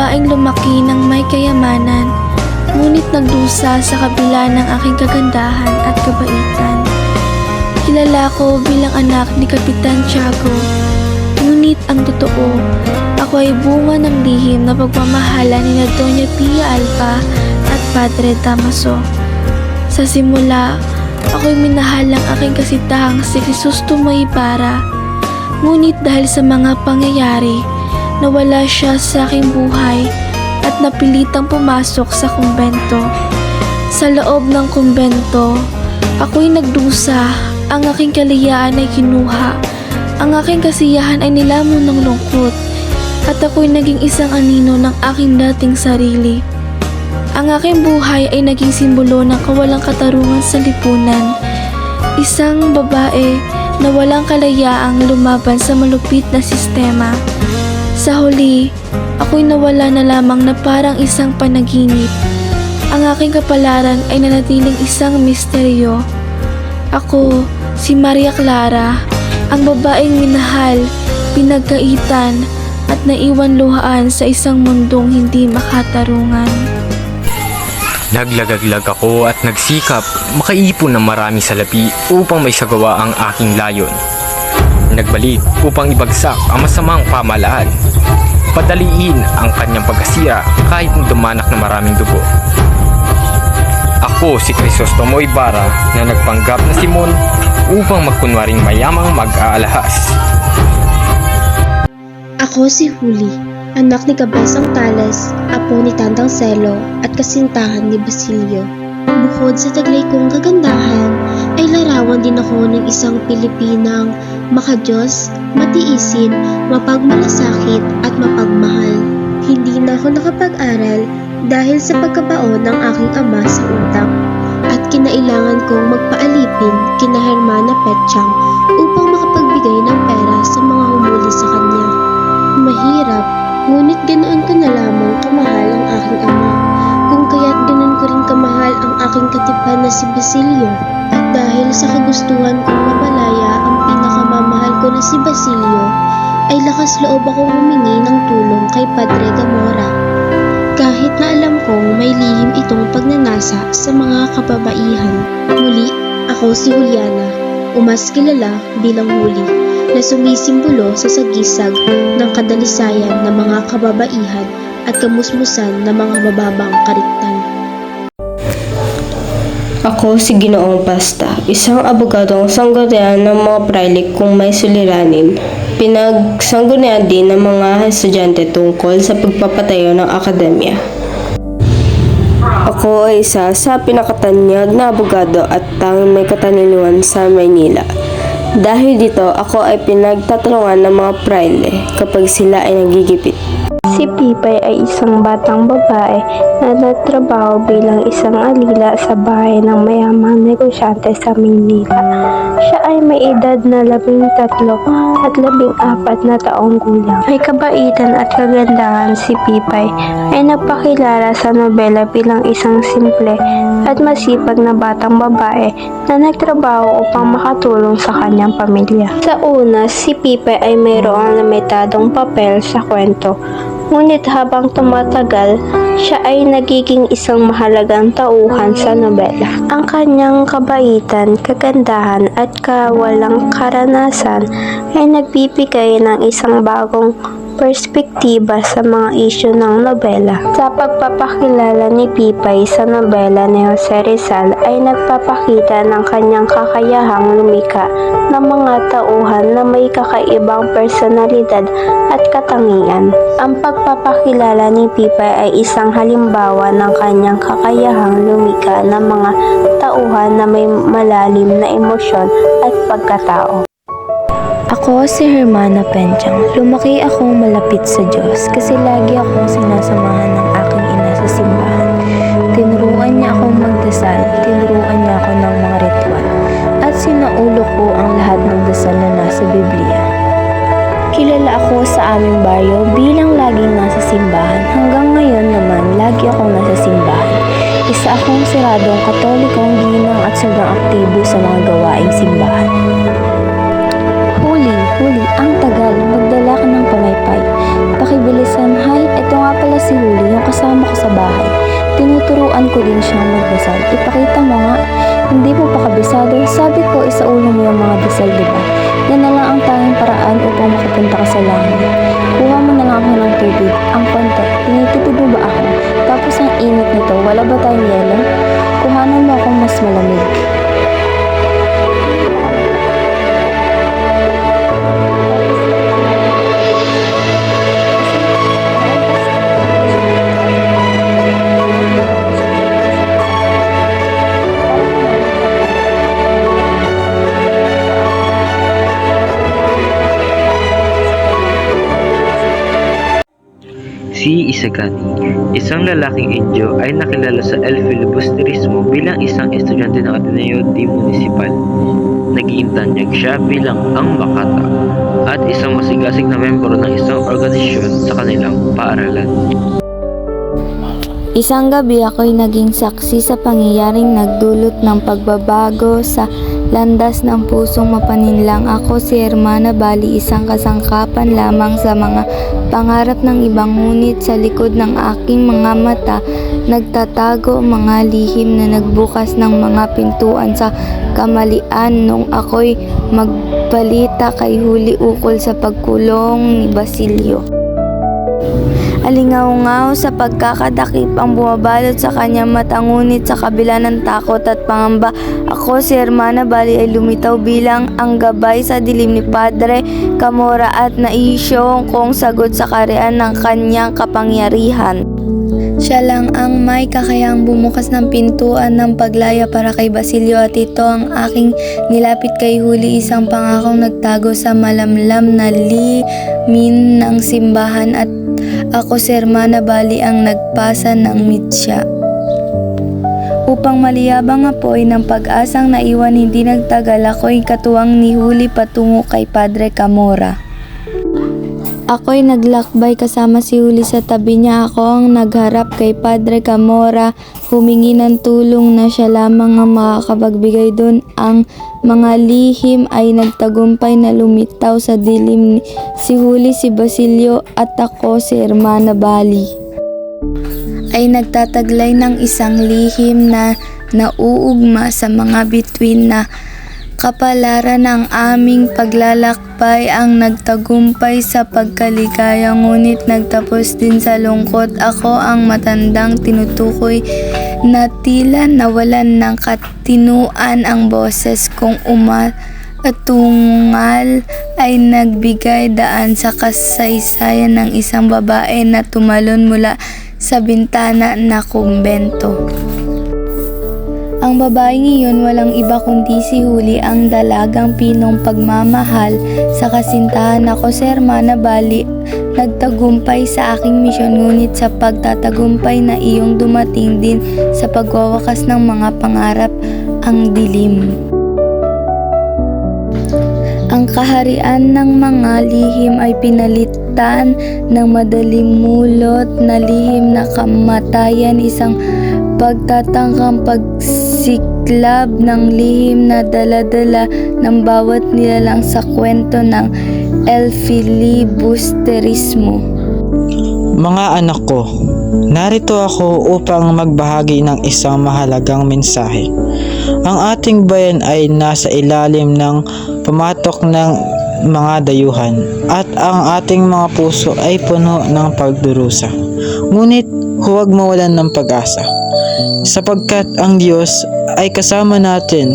babaeng lumaki ng may kayamanan, ngunit nagdusa sa kabila ng aking kagandahan at kabaitan. Kilala ko bilang anak ni Kapitan Tiago, ngunit ang totoo, ako ay bunga ng lihim na pagmamahala ni na Doña Pia Alba at Padre Damaso. Sa simula, ako'y minahal ang aking kasitahang si Crisostomo Ibarra. Ngunit dahil sa mga pangyayari, nawala siya sa aking buhay at napilitang pumasok sa kumbento. Sa loob ng kumbento, ako'y nagdusa, ang aking kaliyaan ay kinuha, ang aking kasiyahan ay nilamon ng lungkot, at ako'y naging isang anino ng aking dating sarili. Ang aking buhay ay naging simbolo ng kawalang katarungan sa lipunan. Isang babae na walang kalayaang lumaban sa malupit na sistema. Sa huli, ako'y nawala na lamang na parang isang panaginip. Ang aking kapalaran ay nanatiling isang misteryo. Ako, si Maria Clara, ang babaeng minahal, pinagkaitan, at naiwan luhaan sa isang mundong hindi makatarungan. Naglagaglag ako at nagsikap makaipon ng marami salapi upang may sagawa ang aking layon. Nagbalik upang ibagsak ang masamang pamalaan. Padaliin ang kanyang pagkasira kahit dumanak na maraming dugo. Ako si Crisostomo Ibarra na nagpanggap na Simon upang magkunwaring mayamang mag-aalahas. Ako si Huli, anak ni Kabesang Tales, apo ni Tandang Selo at kasintahan ni Basilio. Bukod sa taglay kong kagandahan, ay larawan din ako ng isang Pilipinang makajos, matiisin, mapagmalasakit at mapagmahal. Hindi na ako nakapag-aral dahil sa pagkabaon ng aking ama sa utang at kinailangan kong magpaalipin kina Hermana Petchang upang makapagbigay ng pera sa mga humuli sa kanya. Mahirap, ngunit ganoon ko na lamang kamahal ang aking ama. Kung kaya't ganun ko rin kamahal ang aking katipan na si Basilio. At dahil sa kagustuhan kong ko na si Basilio, ay lakas loob akong humingi ng tulong kay Padre Gamora. Kahit na alam kong may lihim itong pagnanasa sa mga kababaihan. Muli, ako si Juliana, umas kilala bilang huli na sumisimbolo sa sagisag ng kadalisayan ng mga kababaihan at kamusmusan ng mga mababang kariktan. Ako si Ginoong Pasta, isang abogadong sanggunian ng mga prailik kung may suliranin. Pinagsanggunian din ng mga estudyante tungkol sa pagpapatayo ng akademya. Ako ay isa sa pinakatanyag na abogado at tanging may kataninuan sa Maynila. Dahil dito, ako ay pinagtatanungan ng mga praile kapag sila ay nagigipit. Si Pipay ay isang batang babae na nagtrabaho bilang isang alila sa bahay ng mayamang negosyante sa Maynila. Siya ay may edad na labing tatlo at labing apat na taong gulang. May kabaitan at kagandahan si Pipay ay nagpakilala sa nobela bilang isang simple at masipag na batang babae na nagtrabaho upang makatulong sa kanyang pamilya. Sa una, si Pipay ay mayroong limitadong papel sa kwento Ngunit habang tumatagal, siya ay nagiging isang mahalagang tauhan sa nobela. Ang kanyang kabaitan, kagandahan at kawalang karanasan ay nagbibigay ng isang bagong perspektiba sa mga isyu ng nobela. Sa pagpapakilala ni Pipay sa nobela ni Jose Rizal ay nagpapakita ng kanyang kakayahang lumika ng mga tauhan na may kakaibang personalidad at katangian. Ang pagpapakilala ni Pipay ay isang halimbawa ng kanyang kakayahang lumika ng mga tauhan na may malalim na emosyon at pagkatao. Ako si Hermana Penchang. Lumaki akong malapit sa Diyos kasi lagi akong sinasamahan ng aking ina sa simbahan. Tinuruan niya akong magdasal, tinuruan niya ako ng mga ritual, at sinaulo ko ang lahat ng dasal na nasa Biblia. Kilala ako sa aming baryo bilang laging nasa simbahan. Hanggang ngayon naman, lagi akong nasa simbahan. Isa akong siradong katolikong ginang at sobrang aktibo sa mga gawaing simbahan. Ang tagal. Magdala ka ng pamaypay. Paki bilisan. Hay, ito nga pala si Huli, yung kasama ko sa bahay. Tinuturuan ko din siyang magdasal. Ipakita mo nga, hindi mo pa kabisado. Sabi ko, isaulo mo yung mga dasal, di ba? Yan na lang ang tanging paraan upang makapunta ka sa langit. Kuha mo na nga ako ng tubig, ang konti. Tinitipid mo ba ako? Tapos ang init nito, wala ba tayong yelo? Kuhanan mo akong mas malamig. Si Isagani, isang lalaking Indio ay nakilala sa El Filibusterismo bilang isang estudyante ng Ateneo di Municipal. Naging tanyag siya bilang ang Makata at isang masigasig na membro ng isang organisasyon sa kanilang paaralan. Isang gabi ako'y naging saksi sa pangyayaring nagdulot ng pagbabago sa landas ng pusong mapaninlang ako si Hermana Bali isang kasangkapan lamang sa mga pangarap ng ibang ngunit sa likod ng aking mga mata nagtatago mga lihim na nagbukas ng mga pintuan sa kamalian nung ako'y magbalita kay Huli ukol sa pagkulong ni Basilio. Alingaw-ngaw sa pagkakadakip ang bumabalot sa kanyang mata ngunit sa kabila ng takot at pangamba ako si Hermana Bali ay lumitaw bilang ang gabay sa dilim ni Padre Camora at naisyo kong sagot sa karian ng kanyang kapangyarihan. Siya lang ang may kakayang bumukas ng pintuan ng paglaya para kay Basilio at ito ang aking nilapit kay Huli isang pangakong nagtago sa malamlam na limin ng simbahan at ako si Hermana Bali ang nagpasa ng mitya. Upang maliyabang apoy ng pag-asang naiwan hindi nagtagal ako'y katuwang ni Huli patungo kay Padre Camora. Ako'y naglakbay kasama si Huli sa tabi niya. Ako ang nagharap kay Padre Camora, humingi ng tulong na siya lamang ang makakapagbigay doon. Ang mga lihim ay nagtagumpay na lumitaw sa dilim ni si Huli, si Basilio at ako si Hermana Bali ay nagtataglay ng isang lihim na nauugma sa mga bituin na kapalaran ng aming paglalakbay ang nagtagumpay sa pagkaligaya ngunit nagtapos din sa lungkot ako ang matandang tinutukoy na tila nawalan ng katinuan ang boses kong uma at tungal ay nagbigay daan sa kasaysayan ng isang babae na tumalon mula sa bintana na kumbento. Ang babaeng iyon walang iba kundi si Huli ang dalagang pinong pagmamahal sa kasintahan ako si Hermana Bali nagtagumpay sa aking misyon ngunit sa pagtatagumpay na iyong dumating din sa pagwawakas ng mga pangarap ang dilim. Ang kaharian ng mga lihim ay pinalitan ng madalimulot na lihim na kamatayan isang pagtatangkang pagsiklab ng lihim na daladala ng bawat nilalang sa kwento ng El Filibusterismo. Mga anak ko, narito ako upang magbahagi ng isang mahalagang mensahe. Ang ating bayan ay nasa ilalim ng pumatok ng mga dayuhan at ang ating mga puso ay puno ng pagdurusa. Ngunit huwag mawalan ng pag-asa sapagkat ang Diyos ay kasama natin.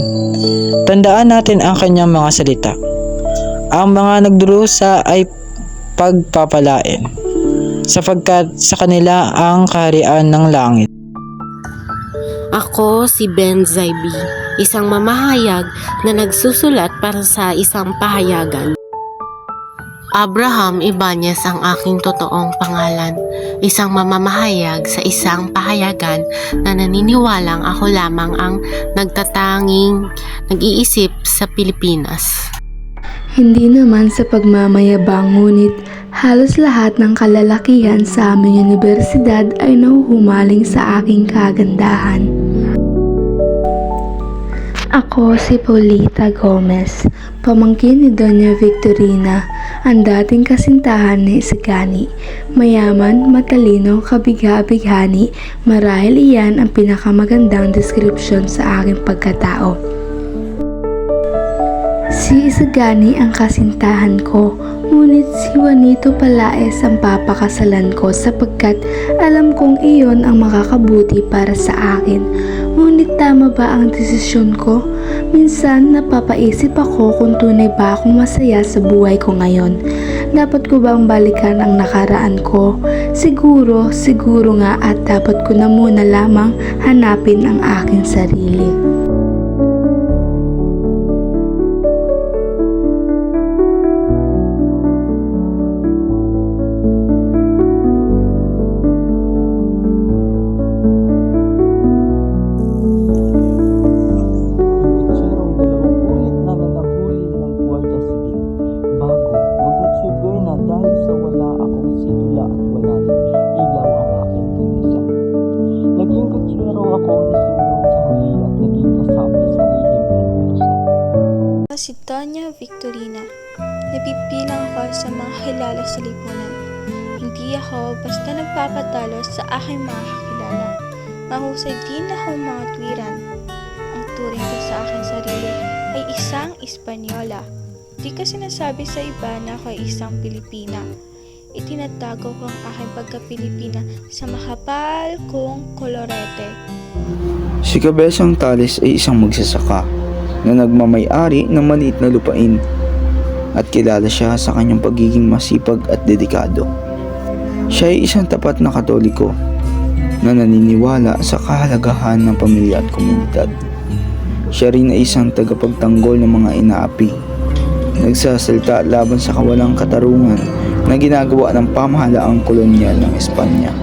Tandaan natin ang kanyang mga salita. Ang mga nagdurusa ay pagpapalain sapagkat sa kanila ang kaharian ng langit. Ako si Ben Zaibi, isang mamahayag na nagsusulat para sa isang pahayagan. Abraham Ibanez ang aking totoong pangalan, isang mamamahayag sa isang pahayagan na naniniwalang ako lamang ang nagtatanging nag-iisip sa Pilipinas. Hindi naman sa pagmamayabang ngunit halos lahat ng kalalakihan sa aming universidad ay nahuhumaling sa aking kagandahan. Ako si Paulita Gomez, pamangkin ni Doña Victorina, ang dating kasintahan ni Isagani. Mayaman, matalino, kabiga-bighani, marahil iyan ang pinakamagandang description sa aking pagkatao. Si Isagani ang kasintahan ko, ngunit si Juanito Palaes ang papakasalan ko sapagkat alam kong iyon ang makakabuti para sa akin. Ngunit tama ba ang desisyon ko? Minsan napapaisip ako kung tunay ba akong masaya sa buhay ko ngayon. Dapat ko bang balikan ang nakaraan ko? Siguro, siguro nga at dapat ko na muna lamang hanapin ang aking sarili. Si Doña Victorina. Nabibilang ako sa mga kilala sa lipunan. Hindi ako basta nagpapatalo sa aking mga kakilala. Mahusay din ako mga tuwiran. Ang turing ko sa aking sarili ay isang Espanyola. Di ko sinasabi sa iba na ako ay isang Pilipina. Itinatago ko ang aking pagka-Pilipina sa makapal kong kolorete. Si Cabezang Tales ay isang magsasaka na nagmamay-ari ng maliit na lupain at kilala siya sa kanyang pagiging masipag at dedikado. Siya ay isang tapat na katoliko na naniniwala sa kahalagahan ng pamilya at komunidad. Siya rin ay isang tagapagtanggol ng mga inaapi. Nagsasalta laban sa kawalang katarungan na ginagawa ng pamahalaang kolonyal ng Espanya.